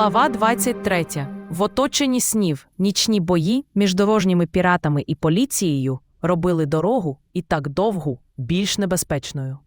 Глава 23. В оточенні снів нічні бої між дорожніми піратами і поліцією робили дорогу і так довгу більш небезпечною.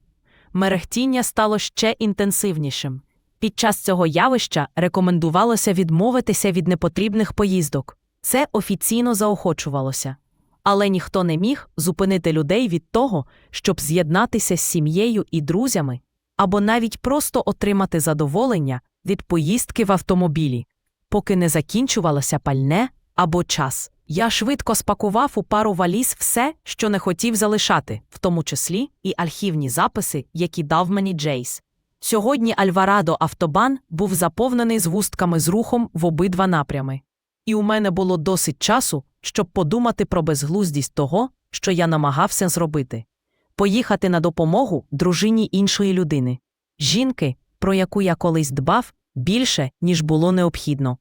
Мерехтіння стало ще інтенсивнішим. Під час цього явища рекомендувалося відмовитися від непотрібних поїздок. Це офіційно заохочувалося. Але ніхто не міг зупинити людей від того, щоб з'єднатися з сім'єю і друзями, або навіть просто отримати задоволення від поїздки в автомобілі, поки не закінчувалося пальне або час. Я швидко спакував у пару валіз все, що не хотів залишати, в тому числі і архівні записи, які дав мені Джейс. Сьогодні Альварадо Автобан був заповнений згустками з рухом в обидва напрями. І у мене було досить часу, щоб подумати про безглуздість того, що я намагався зробити поїхати на допомогу дружині іншої людини, жінки, про яку я колись дбав більше, ніж було необхідно.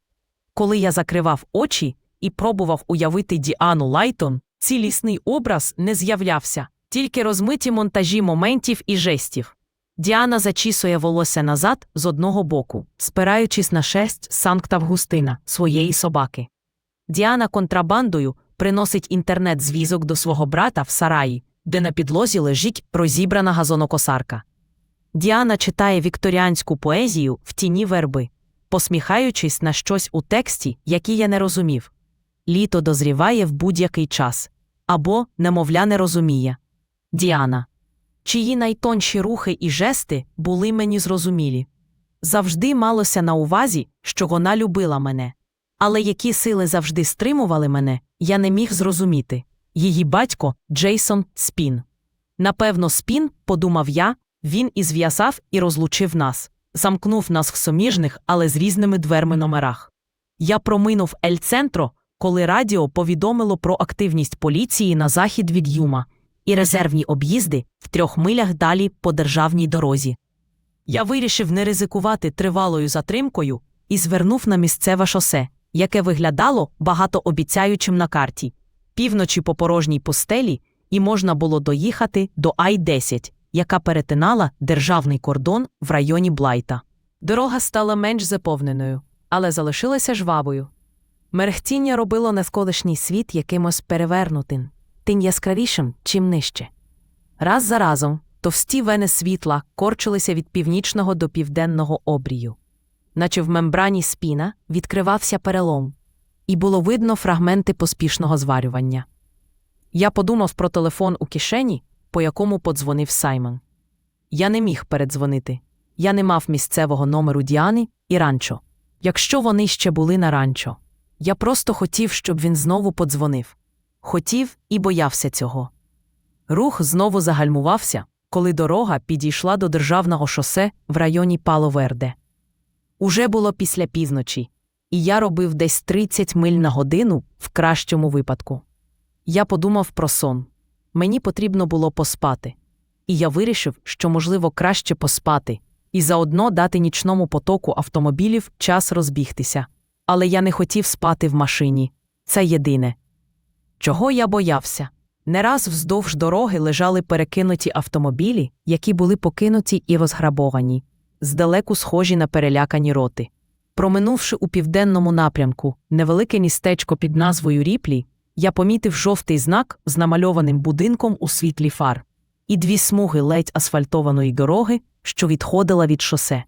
Коли я закривав очі і пробував уявити Діану Лайтон, цілісний образ не з'являвся, тільки розмиті монтажі моментів і жестів. Діана зачісує волосся назад з одного боку, спираючись на шесть Санкт Августина, своєї собаки. Діана контрабандою приносить інтернет-зв'язок до свого брата в сараї, де на підлозі лежить розібрана газонокосарка. Діана читає вікторіанську поезію в тіні верби, посміхаючись на щось у тексті, який я не розумів. Літо дозріває в будь-який час або, немовля, не розуміє. Діана. Чиї найтонші рухи і жести були мені зрозумілі. Завжди малося на увазі, що вона любила мене. Але які сили завжди стримували мене, я не міг зрозуміти. Її батько Джейсон Спін. Напевно, Спін, подумав я, він і зв'язав і розлучив нас, замкнув нас в суміжних, але з різними дверми номерах. Я проминув Ель Центро, коли радіо повідомило про активність поліції на захід від Юма і резервні об'їзди в трьох милях далі по державній дорозі. Я вирішив не ризикувати тривалою затримкою і звернув на місцеве шосе, яке виглядало багатообіцяючим на карті. Півночі по порожній пустелі, і можна було доїхати до Ай-10, яка перетинала державний кордон в районі Блайта. Дорога стала менш заповненою, але залишилася жвавою. Мерехтіння робило навколишній світ якимось перевернутим, тим яскравішим, чим нижче. Раз за разом товсті вени світла корчилися від північного до південного обрію, наче в мембрані спіна відкривався перелом, і було видно фрагменти поспішного зварювання. Я подумав про телефон у кишені, по якому подзвонив Саймон. Я не міг передзвонити. Я не мав місцевого номеру Діани і ранчо. Якщо вони ще були на ранчо, я просто хотів, щоб він знову подзвонив. Хотів і боявся цього. Рух знову загальмувався, коли дорога підійшла до державного шосе в районі Паловерде. Уже було після півночі, і я робив десь 30 миль на годину в кращому випадку. Я подумав про сон. Мені потрібно було поспати. І я вирішив, що, можливо, краще поспати, і заодно дати нічному потоку автомобілів час розбігтися. Але я не хотів спати в машині. Це єдине. Чого я боявся? Не раз вздовж дороги лежали перекинуті автомобілі, які були покинуті і розграбовані, здалеку схожі на перелякані роти. Проминувши у південному напрямку невелике містечко під назвою Ріплі, я помітив жовтий знак з намальованим будинком у світлі фар, і дві смуги ледь асфальтованої дороги, що відходила від шосе.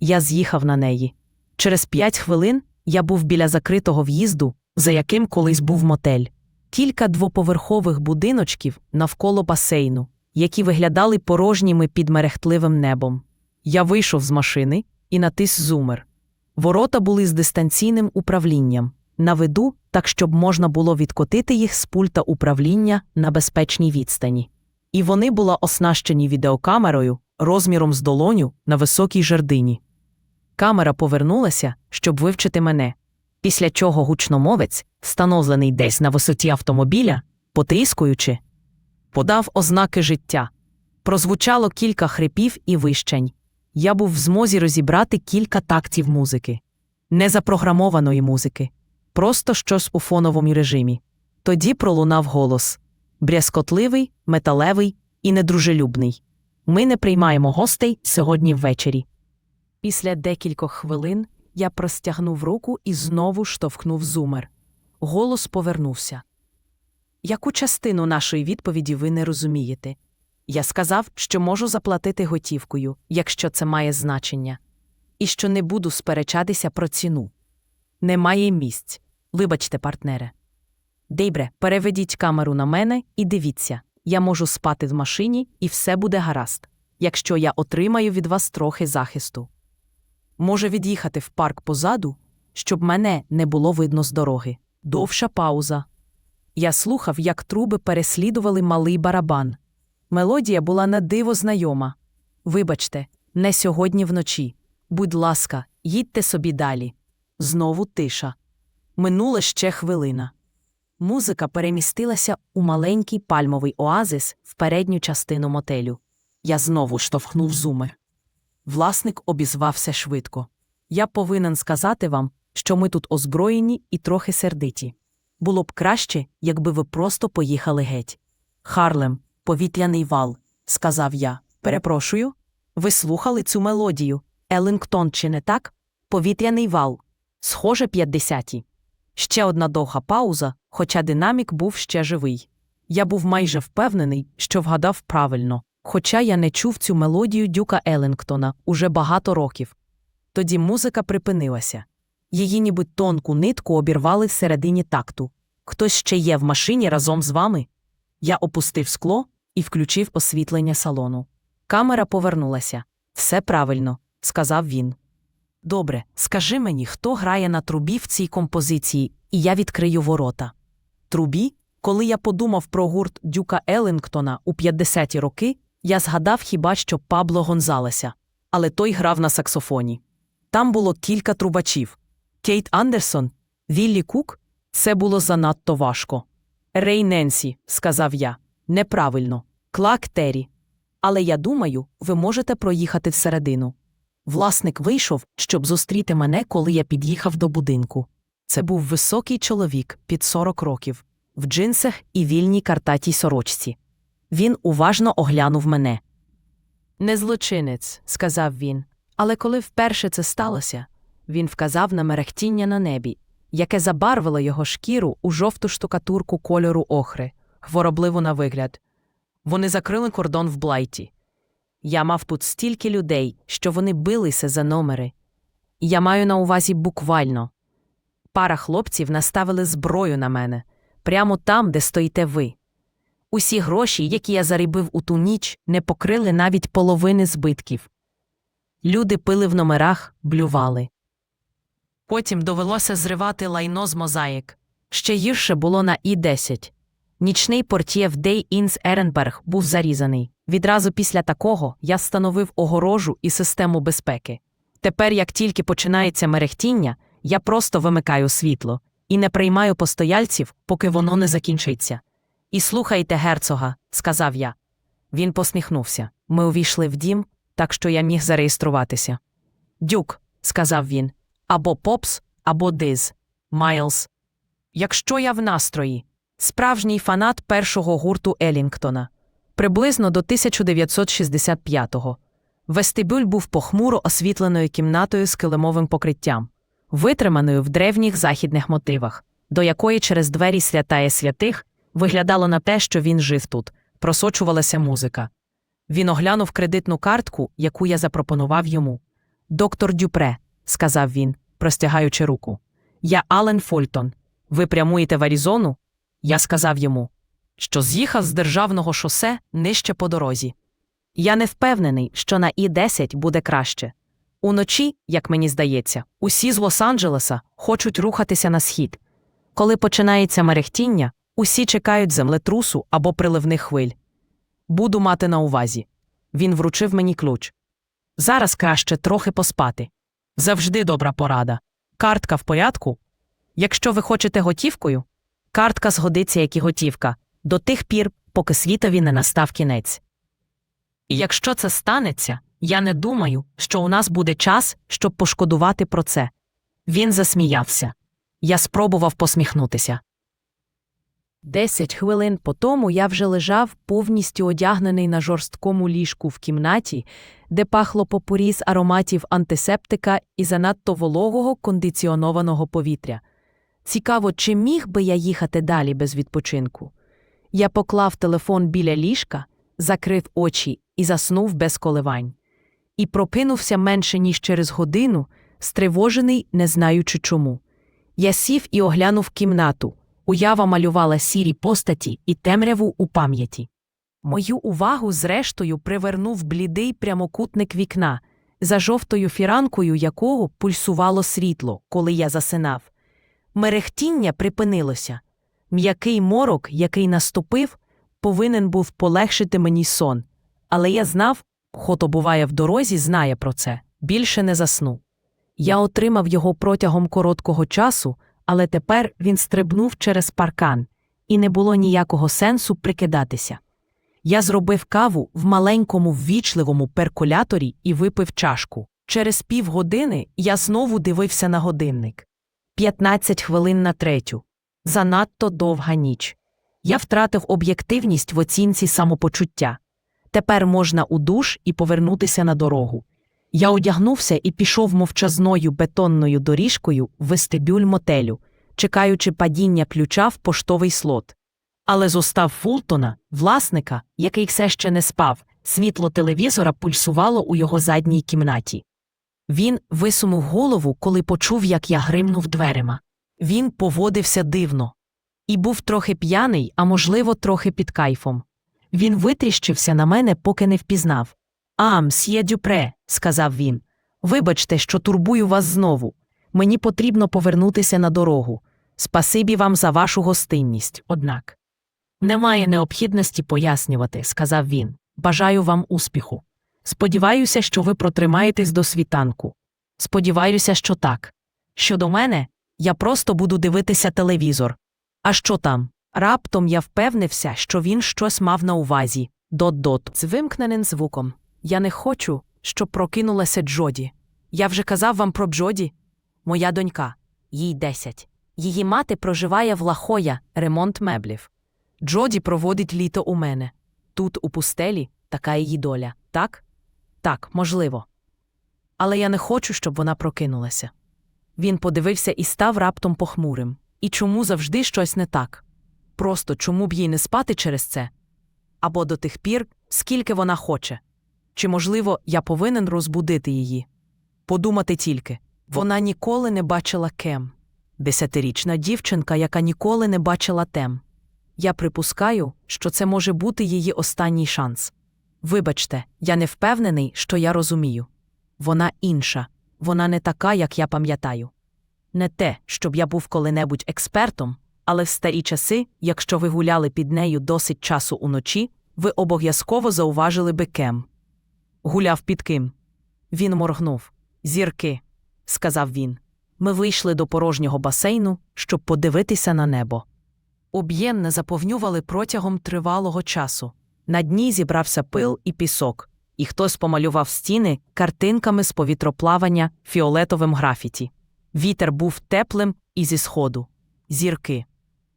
Я з'їхав на неї. Через п'ять хвилин я був біля закритого в'їзду, за яким колись був мотель. Кілька двоповерхових будиночків навколо басейну, які виглядали порожніми під мерехтливим небом. Я вийшов з машини і натис зумер. Ворота були з дистанційним управлінням, на виду, так щоб можна було відкотити їх з пульта управління на безпечній відстані. І вони були оснащені відеокамерою розміром з долоню на високій жердині. Камера повернулася, щоб вивчити мене, після чого гучномовець, встановлений десь на висоті автомобіля, потискуючи, подав ознаки життя. Прозвучало кілька хрипів і вищень. Я був в змозі розібрати кілька тактів музики, незапрограмованої музики, просто щось у фоновому режимі. Тоді пролунав голос брязкотливий, металевий і недружелюбний. Ми не приймаємо гостей сьогодні ввечері. Після декількох хвилин я простягнув руку і знову штовхнув зумер. Голос повернувся. Яку частину нашої відповіді ви не розумієте? Я сказав, що можу заплатити готівкою, якщо це має значення, і що не буду сперечатися про ціну. Немає місць. Вибачте, партнере. Дейбре, переведіть камеру на мене і дивіться, я можу спати в машині, і все буде гаразд, якщо я отримаю від вас трохи захисту. Може від'їхати в парк позаду, щоб мене не було видно з дороги. Довша пауза. Я слухав, як труби переслідували малий барабан. Мелодія була на диво знайома. Вибачте, не сьогодні вночі. Будь ласка, їдьте собі далі. Знову тиша. Минула ще хвилина. Музика перемістилася у маленький пальмовий оазис в передню частину мотелю. Я знову штовхнув зуми. Власник обізвався швидко. Я повинен сказати вам, що ми тут озброєні і трохи сердиті. Було б краще, якби ви просто поїхали геть. Харлем, повітряний вал, сказав я. Перепрошую. Ви слухали цю мелодію. Еллингтон, чи не так? Повітряний вал. Схоже, п'ятдесяті. Ще одна довга пауза, хоча динамік був ще живий. Я був майже впевнений, що вгадав правильно, хоча я не чув цю мелодію Дюка Еллингтона уже багато років. Тоді музика припинилася. Її ніби тонку нитку обірвали всередині такту. Хтось ще є в машині разом з вами? Я опустив скло і включив освітлення салону. Камера повернулася. Все правильно, сказав він. Добре, скажи мені, хто грає на трубі в цій композиції, і я відкрию ворота. Трубі, коли я подумав про гурт Дюка Еллингтона у 50-ті роки, я згадав хіба що Пабло Гонзалеса, але той грав на саксофоні. Там було кілька трубачів. Кейт Андерсон, Віллі Кук це було занадто важко. Рей Ненсі, сказав я, неправильно. Клак Террі. Але я думаю, ви можете проїхати всередину. Власник вийшов, щоб зустріти мене, коли я під'їхав до будинку. Це був високий чоловік під 40 років, в джинсах і вільній картатій сорочці. Він уважно оглянув мене. Не злочинець, сказав він. Але коли вперше це сталося, він вказав на мерехтіння на небі, яке забарвило його шкіру у жовту штукатурку кольору охри, хворобливу на вигляд. Вони закрили кордон в Блайті. Я мав тут стільки людей, що вони билися за номери. Я маю на увазі буквально. Пара хлопців наставили зброю на мене прямо там, де стоїте ви. Усі гроші, які я зарибив у ту ніч, не покрили навіть половини збитків. Люди пили в номерах, блювали. Потім довелося зривати лайно з мозаїк. Ще гірше було на І-10. Нічний портє в Дей Інс Еренберг був зарізаний. Відразу після такого я встановив огорожу і систему безпеки. Тепер, як тільки починається мерехтіння, я просто вимикаю світло і не приймаю постояльців, поки воно не закінчиться. І слухайте герцога, сказав я. Він посміхнувся. Ми увійшли в дім, так що я міг зареєструватися. Дюк, сказав він, або Попс, або Диз, Майлз. Якщо я в настрої, справжній фанат першого гурту Елінгтона. Приблизно до 1965-го. Вестибюль був похмуро освітленою кімнатою з килимовим покриттям, витриманою в древніх західних мотивах, до якої через двері святає святих виглядало на те, що він жив тут, просочувалася музика. Він оглянув кредитну картку, яку я запропонував йому. Доктор Дюпре, сказав він, простягаючи руку. Я Ален Фольтон. Ви прямуєте в Арізону? Я сказав йому, що з'їхав з державного шосе нижче по дорозі. Я не впевнений, що на І-10 буде краще. Уночі, як мені здається, усі з Лос-Анджелеса хочуть рухатися на схід. Коли починається мерехтіння, усі чекають землетрусу або приливних хвиль. Буду мати на увазі. Він вручив мені ключ. Зараз краще трохи поспати. Завжди добра порада. Картка в порядку. Якщо ви хочете готівкою, картка згодиться, як і готівка, до тих пір, поки світові не настав кінець. І якщо це станеться, я не думаю, що у нас буде час, щоб пошкодувати про це. Він засміявся. Я спробував посміхнутися. Десять хвилин по тому я вже лежав повністю одягнений на жорсткому ліжку в кімнаті, де пахло попурі ароматів антисептика і занадто вологого кондиціонованого повітря. Цікаво, чи міг би я їхати далі без відпочинку? Я поклав телефон біля ліжка, закрив очі і заснув без коливань. І прокинувся менше, ніж через годину, стривожений, не знаючи чому. Я сів і оглянув кімнату. Уява малювала сірі постаті і темряву у пам'яті. Мою увагу, зрештою, привернув блідий прямокутник вікна, за жовтою фіранкою якого пульсувало світло, коли я засинав. Мерехтіння припинилося. М'який морок, який наступив, повинен був полегшити мені сон. Але я знав, хто буває в дорозі, знає про це, більше не засну. Я отримав його протягом короткого часу, але тепер він стрибнув через паркан, і не було ніякого сенсу прикидатися. Я зробив каву в маленькому ввічливому перкуляторі і випив чашку. Через півгодини я знову дивився на годинник. 15 хвилин на третю. Занадто довга ніч. Я втратив об'єктивність в оцінці самопочуття. Тепер можна у душ і повернутися на дорогу. Я одягнувся і пішов мовчазною бетонною доріжкою в вестибюль мотелю, чекаючи падіння ключа в поштовий слот. Але зостав Фултона, власника, який все ще не спав, світло телевізора пульсувало у його задній кімнаті. Він висунув голову, коли почув, як я гримнув дверима. Він поводився дивно. І був трохи п'яний, а можливо, трохи під кайфом. Він витріщився на мене, поки не впізнав. А, мсьє Дюпре, сказав він. Вибачте, що турбую вас знову. Мені потрібно повернутися на дорогу. Спасибі вам за вашу гостинність, однак. Немає необхідності пояснювати, сказав він. Бажаю вам успіху. Сподіваюся, що ви протримаєтесь до світанку. Сподіваюся, що так. Щодо мене, я просто буду дивитися телевізор. А що там? Раптом я впевнився, що він щось мав на увазі. Дот-дот, з вимкненим звуком. Я не хочу, щоб прокинулася Джоді. Я вже казав вам про Джоді. Моя донька, їй десять. Її мати проживає в Лахоя, ремонт меблів. Джоді проводить літо у мене. Тут, у пустелі, така її доля, так? Так, можливо. Але я не хочу, щоб вона прокинулася. Він подивився і став раптом похмурим. І чому завжди щось не так? Просто чому б їй не спати через це? Або до тих пір, скільки вона хоче. Чи, можливо, я повинен розбудити її? Подумати тільки вона ніколи не бачила кем. Десятирічна дівчинка, яка ніколи не бачила тем. Я припускаю, що це може бути її останній шанс. Вибачте, я не впевнений, що я розумію. Вона інша, вона не така, як я пам'ятаю. Не те, щоб я був коли-небудь експертом, але в старі часи, якщо ви гуляли під нею досить часу уночі, ви обов'язково зауважили би кем. Гуляв під ким. Він моргнув. Зірки, сказав він. Ми вийшли до порожнього басейну, щоб подивитися на небо. Об'єм не заповнювали протягом тривалого часу. На дні зібрався пил і пісок, і хтось помалював стіни картинками з повітроплавання фіолетовим графіті. Вітер був теплим і зі сходу. Зірки.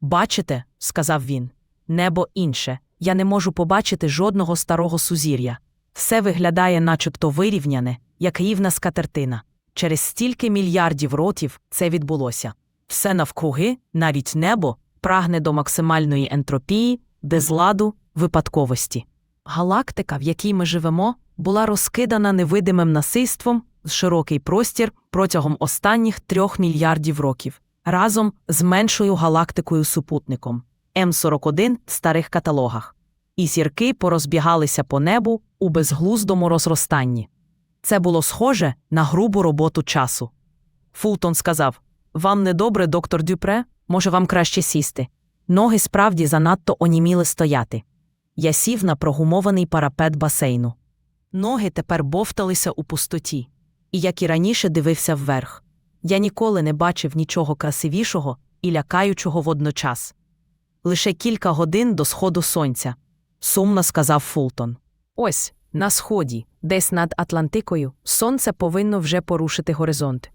Бачите, сказав він, небо інше. Я не можу побачити жодного старого сузір'я. Все виглядає начебто вирівняне, як рівна скатертина. Через стільки мільярдів років це відбулося. Все навкруги, навіть небо, прагне до максимальної ентропії, безладу, випадковості. Галактика, в якій ми живемо, була розкидана невидимим насильством в широкий простір протягом останніх трьох мільярдів років, разом з меншою галактикою супутником М41 в старих каталогах. І зірки порозбігалися по небу у безглуздому розростанні. Це було схоже на грубу роботу часу. Фултон сказав: Вам недобре, доктор Дюпре, може, вам краще сісти. Ноги справді занадто оніміли стояти. Я сів на прогумований парапет басейну. Ноги тепер бовталися у пустоті, і, як і раніше, дивився вверх. Я ніколи не бачив нічого красивішого і лякаючого водночас. Лише кілька годин до сходу сонця, сумно сказав Фултон. Ось, на сході, десь над Атлантикою, сонце повинно вже порушити горизонт.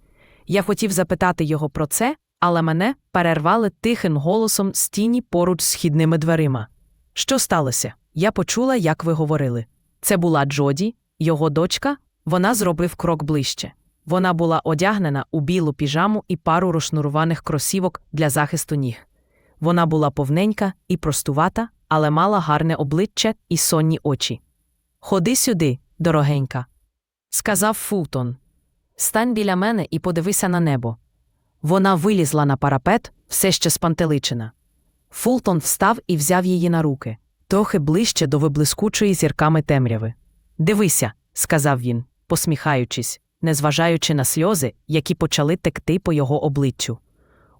Я хотів запитати його про це, але мене перервали тихим голосом з тіні поруч з східними дверима. Що сталося? Я почула, як ви говорили. Це була Джоді, його дочка. Вона зробив крок ближче. Вона була одягнена у білу піжаму і пару розшнуруваних кросівок для захисту ніг. Вона була повненька і простувата, але мала гарне обличчя і сонні очі. Ходи сюди, дорогенька, сказав Фултон. Стань біля мене і подивися на небо. Вона вилізла на парапет, все ще спантеличена. Фултон встав і взяв її на руки, трохи ближче до виблискучої зірками темряви. Дивися, сказав він, посміхаючись, незважаючи на сльози, які почали текти по його обличчю.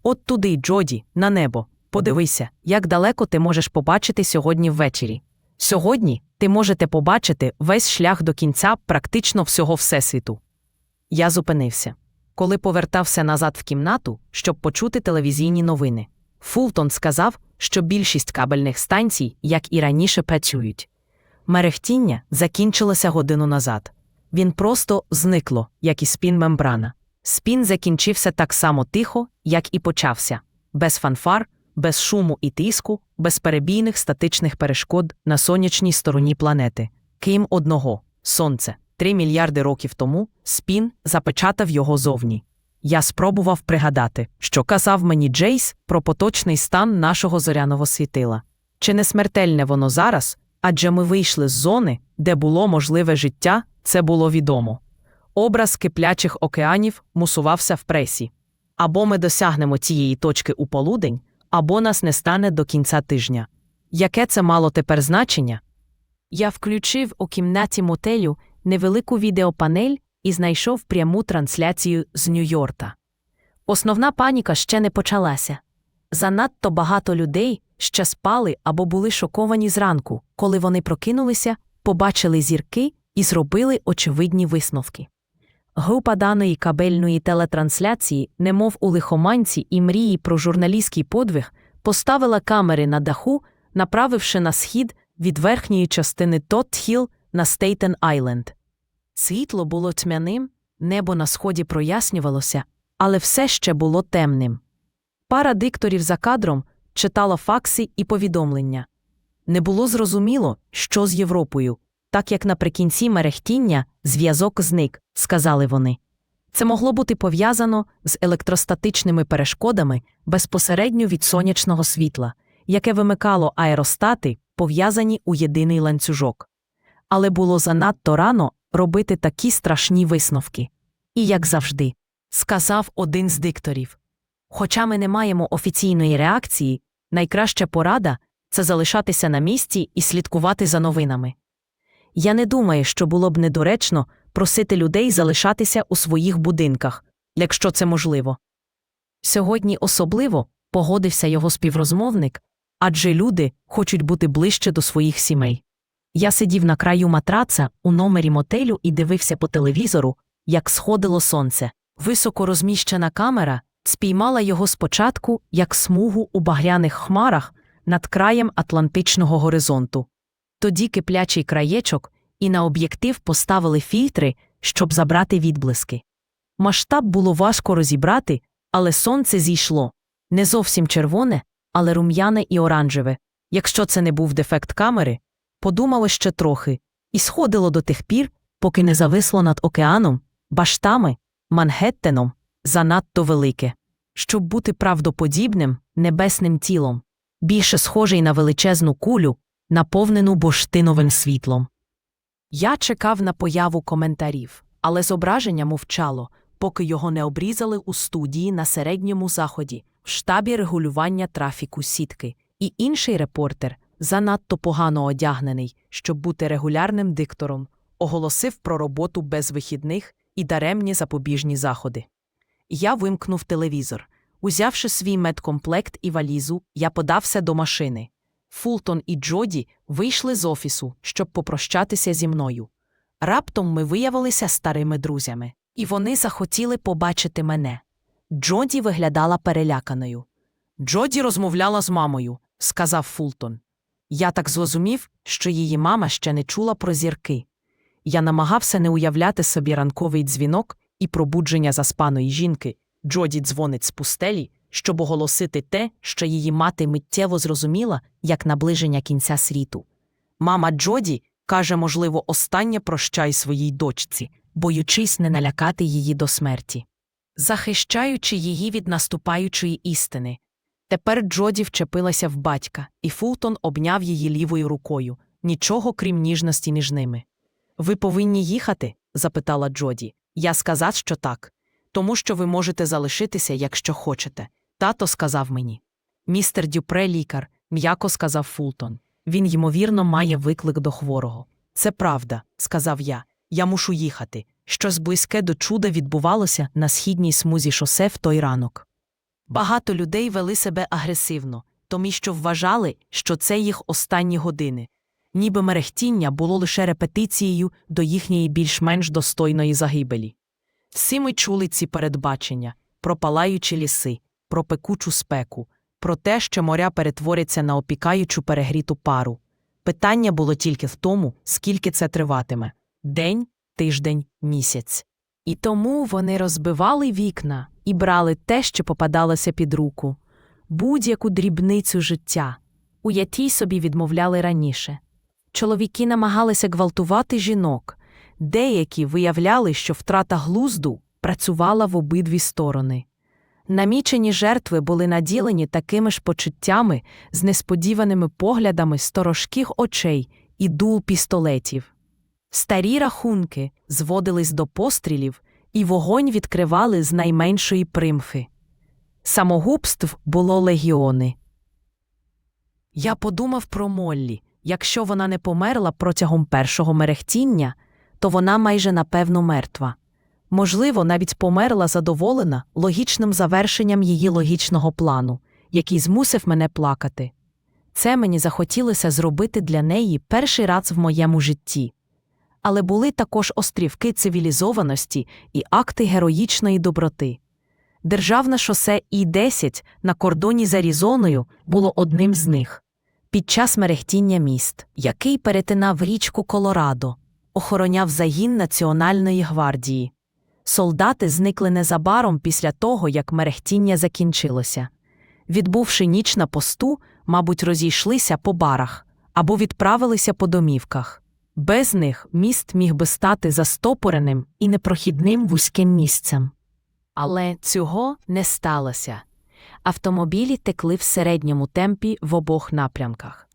От туди, Джоді, на небо. Подивися, як далеко ти можеш побачити сьогодні ввечері. Сьогодні ти можете побачити весь шлях до кінця практично всього Всесвіту. Я зупинився. Коли повертався назад в кімнату, щоб почути телевізійні новини. Фултон сказав, що більшість кабельних станцій, як і раніше, працюють. Мерехтіння закінчилося годину назад. Він просто зникло, як і спін мембрана. Спін закінчився так само тихо, як і почався, без фанфар, без шуму і тиску, без перебійних статичних перешкод на сонячній стороні планети. Крім одного сонце. Три мільярди років тому спін запечатав його зовні. Я спробував пригадати, що казав мені Джейс про поточний стан нашого зоряного світила. Чи не смертельне воно зараз? Адже ми вийшли з зони, де було можливе життя, це було відомо. Образ киплячих океанів мусувався в пресі. Або ми досягнемо цієї точки у полудень, або нас не стане до кінця тижня. Яке це мало тепер значення? Я включив у кімнаті мотелю невелику відеопанель і знайшов пряму трансляцію з Нью-Йорка. Основна паніка ще не почалася. Занадто багато людей ще спали або були шоковані зранку, коли вони прокинулися, побачили зірки і зробили очевидні висновки. Група даної кабельної телетрансляції, немов у лихоманці і мрії про журналістський подвиг, поставила камери на даху, направивши на схід від верхньої частини Тотт-Хілл на Стейтен Айленд. Світло було тьмяним, небо на сході прояснювалося, але все ще було темним. Пара дикторів за кадром читала факси і повідомлення. Не було зрозуміло, що з Європою, так як наприкінці мерехтіння зв'язок зник, сказали вони. Це могло бути пов'язано з електростатичними перешкодами безпосередньо від сонячного світла, яке вимикало аеростати, пов'язані у єдиний ланцюжок. Але було занадто рано робити такі страшні висновки. І, як завжди, сказав один з дикторів. Хоча ми не маємо офіційної реакції, найкраща порада це залишатися на місці і слідкувати за новинами. Я не думаю, що було б недоречно просити людей залишатися у своїх будинках, якщо це можливо. Сьогодні особливо погодився його співрозмовник, адже люди хочуть бути ближче до своїх сімей. Я сидів на краю матраца у номері мотелю і дивився по телевізору, як сходило сонце. Високо розміщена камера спіймала його спочатку як смугу у багряних хмарах над краєм Атлантичного горизонту. Тоді киплячий краєчок, і на об'єктив поставили фільтри, щоб забрати відблиски. Масштаб було важко розібрати, але сонце зійшло не зовсім червоне, але рум'яне і оранжеве. Якщо це не був дефект камери, подумало ще трохи, і сходило до тих пір, поки не зависло над океаном, баштами, Мангеттеном, занадто велике, щоб бути правдоподібним небесним тілом, більше схожий на величезну кулю, наповнену бурштиновим світлом. Я чекав на появу коментарів, але зображення мовчало, поки його не обрізали у студії на середньому заході, в штабі регулювання трафіку сітки, і інший репортер, занадто погано одягнений, щоб бути регулярним диктором, оголосив про роботу без вихідних і даремні запобіжні заходи. Я вимкнув телевізор. Узявши свій медкомплект і валізу, я подався до машини. Фултон і Джоді вийшли з офісу, щоб попрощатися зі мною. Раптом ми виявилися старими друзями, і вони захотіли побачити мене. Джоді виглядала переляканою. Джоді розмовляла з мамою, сказав Фултон. Я так зрозумів, що її мама ще не чула про зірки. Я намагався не уявляти собі ранковий дзвінок і пробудження заспаної жінки. Джоді дзвонить з пустелі, щоб оголосити те, що її мати миттєво зрозуміла, як наближення кінця світу. Мама Джоді каже, можливо, останнє прощай своїй дочці, боючись не налякати її до смерті, захищаючи її від наступаючої істини. Тепер Джоді вчепилася в батька, і Фултон обняв її лівою рукою, нічого крім ніжності між ними. Ви повинні їхати? запитала Джоді. Я сказав, що так. Тому що ви можете залишитися, якщо хочете. Тато сказав мені. Містер Дюпре лікар, м'яко сказав Фултон. Він, ймовірно, має виклик до хворого. Це правда, сказав я. Я мушу їхати. Щось близьке до чуда відбувалося на східній смузі шосе в той ранок. Багато людей вели себе агресивно, тому що вважали, що це їх останні години. Ніби мерехтіння було лише репетицією до їхньої більш-менш достойної загибелі. Всі ми чули ці передбачення про палаючі ліси, про пекучу спеку, про те, що моря перетворяться на опікаючу перегріту пару. Питання було тільки в тому, скільки це триватиме день, тиждень, місяць. І тому вони розбивали вікна і брали те, що попадалося під руку, будь-яку дрібницю життя, у якій собі відмовляли раніше. Чоловіки намагалися гвалтувати жінок, деякі виявляли, що втрата глузду працювала в обидві сторони. Намічені жертви були наділені такими ж почуттями з несподіваними поглядами сторожких очей і дул пістолетів. Старі рахунки зводились до пострілів, і вогонь відкривали з найменшої примхи. Самогубств було легіони. Я подумав про Моллі. Якщо вона не померла протягом першого мерехтіння, то вона майже напевно мертва. Можливо, навіть померла задоволена логічним завершенням її логічного плану, який змусив мене плакати. Це мені захотілося зробити для неї перший раз в моєму житті. Але були також острівки цивілізованості і акти героїчної доброти. Державне шосе І-10 на кордоні з Арізоною було одним з них. Під час мерехтіння міст, який перетинав річку Колорадо, охороняв загін Національної гвардії. Солдати зникли незабаром після того, як мерехтіння закінчилося. Відбувши ніч на посту, мабуть, розійшлися по барах або відправилися по домівках. Без них міст міг би стати застопореним і непрохідним вузьким місцем. Але цього не сталося. Автомобілі текли в середньому темпі в обох напрямках.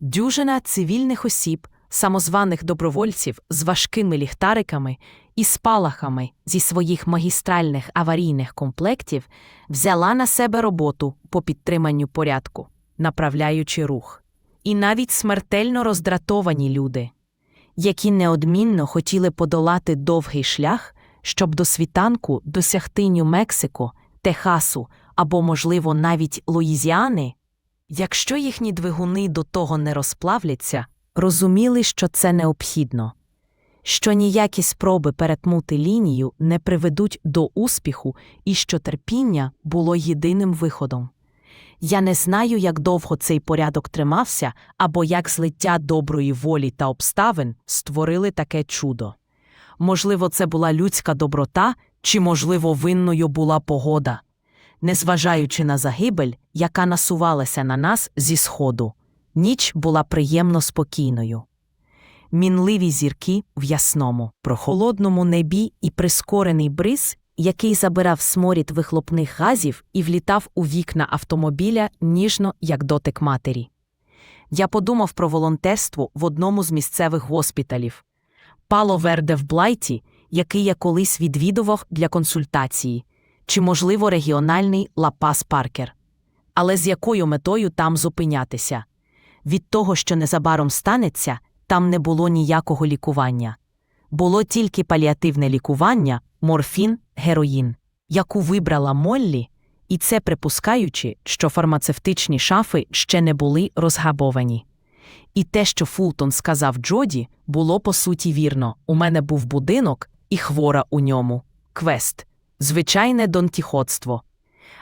Дюжина цивільних осіб, самозваних добровольців з важкими ліхтариками і спалахами зі своїх магістральних аварійних комплектів взяла на себе роботу по підтриманню порядку, направляючи рух. І навіть смертельно роздратовані люди, які неодмінно хотіли подолати довгий шлях, щоб до світанку досягти Нью-Мексико, Техасу або, можливо, навіть Луїзіани, якщо їхні двигуни до того не розплавляться, розуміли, що це необхідно, що ніякі спроби перетнути лінію не приведуть до успіху і що терпіння було єдиним виходом. Я не знаю, як довго цей порядок тримався, або як злиття доброї волі та обставин створили таке чудо. Можливо, це була людська доброта, чи, можливо, винною була погода. Незважаючи на загибель, яка насувалася на нас зі сходу, ніч була приємно спокійною. Мінливі зірки в ясному, прохолодному небі і прискорений бриз, який забирав сморід вихлопних газів і влітав у вікна автомобіля ніжно, як дотик матері. Я подумав про волонтерство в одному з місцевих госпіталів Пало Верде в Блайті, який я колись відвідував для консультації, чи, можливо, регіональний Лапас Паркер. Але з якою метою там зупинятися? Від того, що незабаром станеться, там не було ніякого лікування. Було тільки паліативне лікування, морфін, героїн, яку вибрала Моллі, і це припускаючи, що фармацевтичні шафи ще не були розгабовані. І те, що Фултон сказав Джоді, було по суті вірно. У мене був будинок і хвора у ньому. Квест, звичайне донтіходство.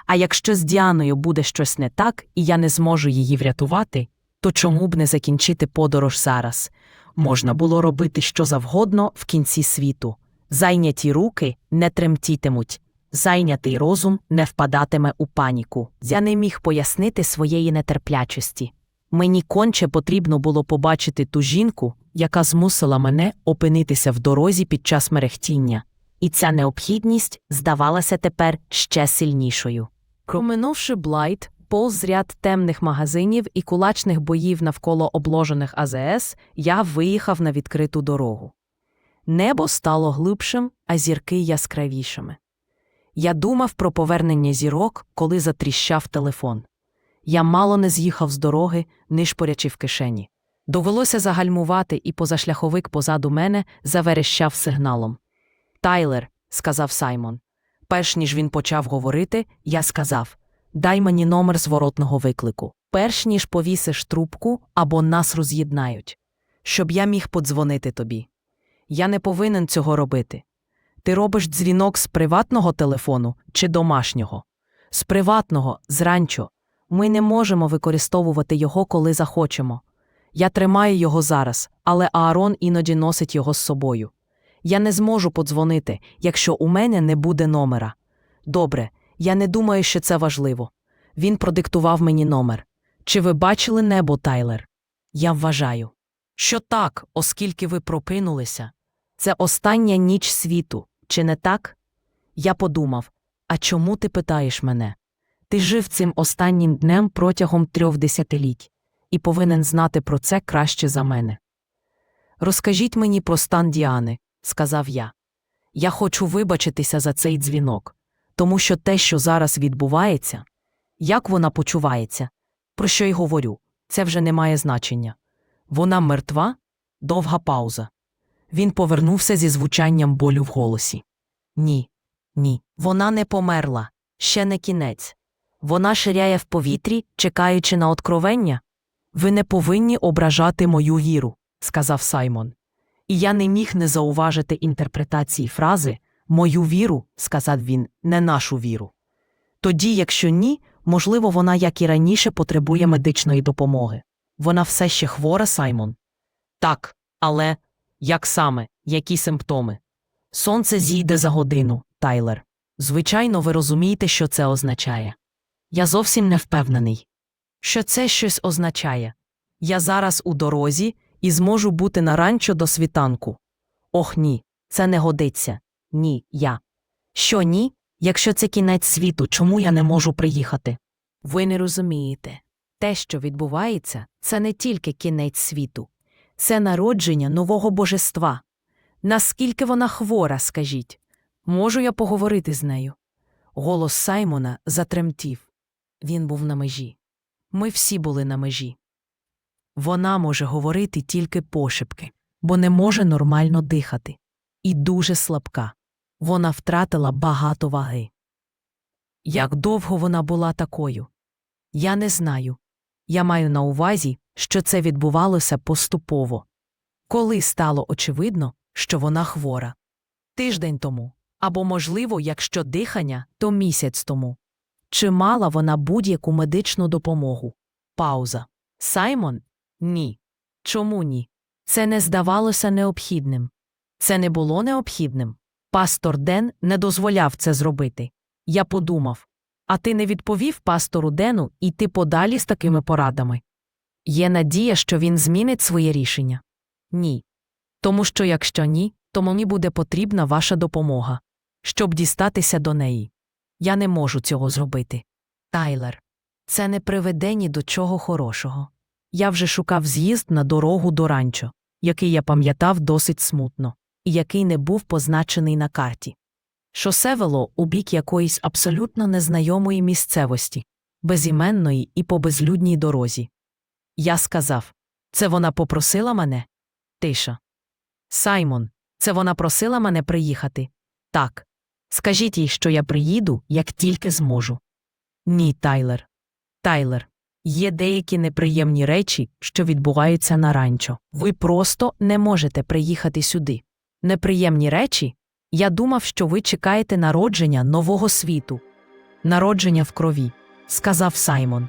А якщо з Діаною буде щось не так, і я не зможу її врятувати, то чому б не закінчити подорож зараз? Можна було робити що завгодно в кінці світу. Зайняті руки не тремтітимуть, зайнятий розум не впадатиме у паніку. Я не міг пояснити своєї нетерплячості. Мені конче потрібно було побачити ту жінку, яка змусила мене опинитися в дорозі під час мерехтіння, і ця необхідність здавалася тепер ще сильнішою. Проминувши Блайт, повз ряд темних магазинів і кулачних боїв навколо обложених АЗС, я виїхав на відкриту дорогу. Небо стало глибшим, а зірки яскравішими. Я думав про повернення зірок, коли затріщав телефон. Я мало не з'їхав з дороги, нишпорячи в кишені. Довелося загальмувати, і позашляховик позаду мене заверещав сигналом. Тайлер, сказав Саймон. Перш ніж він почав говорити, я сказав Дай мені номер зворотного виклику. Перш ніж повісиш трубку або нас роз'єднають, щоб я міг подзвонити тобі. Я не повинен цього робити. Ти робиш дзвінок з приватного телефону чи домашнього? З приватного, з ранчо. Ми не можемо використовувати його, коли захочемо. Я тримаю його зараз, але Аарон іноді носить його з собою. Я не зможу подзвонити, якщо у мене не буде номера. Добре, я не думаю, що це важливо. Він продиктував мені номер. Чи ви бачили небо, Тайлер? Я вважаю, що так, оскільки ви прокинулися. Це остання ніч світу, чи не так? Я подумав: а чому ти питаєш мене? Ти жив цим останнім днем протягом трьох десятиліть і повинен знати про це краще за мене. Розкажіть мені про стан Діани, сказав я. Я хочу вибачитися за цей дзвінок, тому що те, що зараз відбувається, як вона почувається, про що й говорю, це вже не має значення. Вона мертва, довга пауза. Він повернувся зі звучанням болю в голосі. Ні, ні, вона не померла, ще не кінець. Вона ширяє в повітрі, чекаючи на откровення. Ви не повинні ображати мою віру, сказав Саймон. І я не міг не зауважити інтерпретації фрази Мою віру, сказав він, не нашу віру. Тоді, якщо ні, можливо, вона, як і раніше, потребує медичної допомоги. Вона все ще хвора, Саймон. Так, але як саме, які симптоми? Сонце зійде за годину, Тайлер. Звичайно, ви розумієте, що це означає. Я зовсім не впевнений, що це щось означає. Я зараз у дорозі і зможу бути на ранчо до світанку. Ох ні, це не годиться. Ні, я. Що ні? Якщо це кінець світу, чому я не можу приїхати? Ви не розумієте. Те, що відбувається, це не тільки кінець світу, це народження нового божества. Наскільки вона хвора, скажіть? Можу я поговорити з нею? Голос Саймона затремтів. Він був на межі. Ми всі були на межі. Вона може говорити тільки пошепки, бо не може нормально дихати. І дуже слабка. Вона втратила багато ваги. Як довго вона була такою? Я не знаю. Я маю на увазі, що це відбувалося поступово. Коли стало очевидно, що вона хвора. Тиждень тому, або, можливо, якщо дихання, то місяць тому. Чи мала вона будь-яку медичну допомогу? Пауза. Саймон? Ні. Чому ні? Це не здавалося необхідним. Це не було необхідним. Пастор Ден не дозволяв це зробити. Я подумав а ти не відповів пастору Дену йти подалі з такими порадами. Є надія, що він змінить своє рішення? Ні. Тому що якщо ні, то мені буде потрібна ваша допомога, щоб дістатися до неї. Я не можу цього зробити. Тайлер, це не приведе ні до чого хорошого. Я вже шукав з'їзд на дорогу до ранчо, який я пам'ятав досить смутно, і який не був позначений на карті. Шосе вело у бік якоїсь абсолютно незнайомої місцевості, безіменної і по безлюдній дорозі. Я сказав це вона попросила мене? Тиша. Саймон, це вона просила мене приїхати. Так. Скажіть їй, що я приїду, як тільки зможу. Ні, Тайлер. Тайлер, є деякі неприємні речі, що відбуваються на ранчо. Ви просто не можете приїхати сюди. Неприємні речі? Я думав, що ви чекаєте народження нового світу. Народження в крові, сказав Саймон.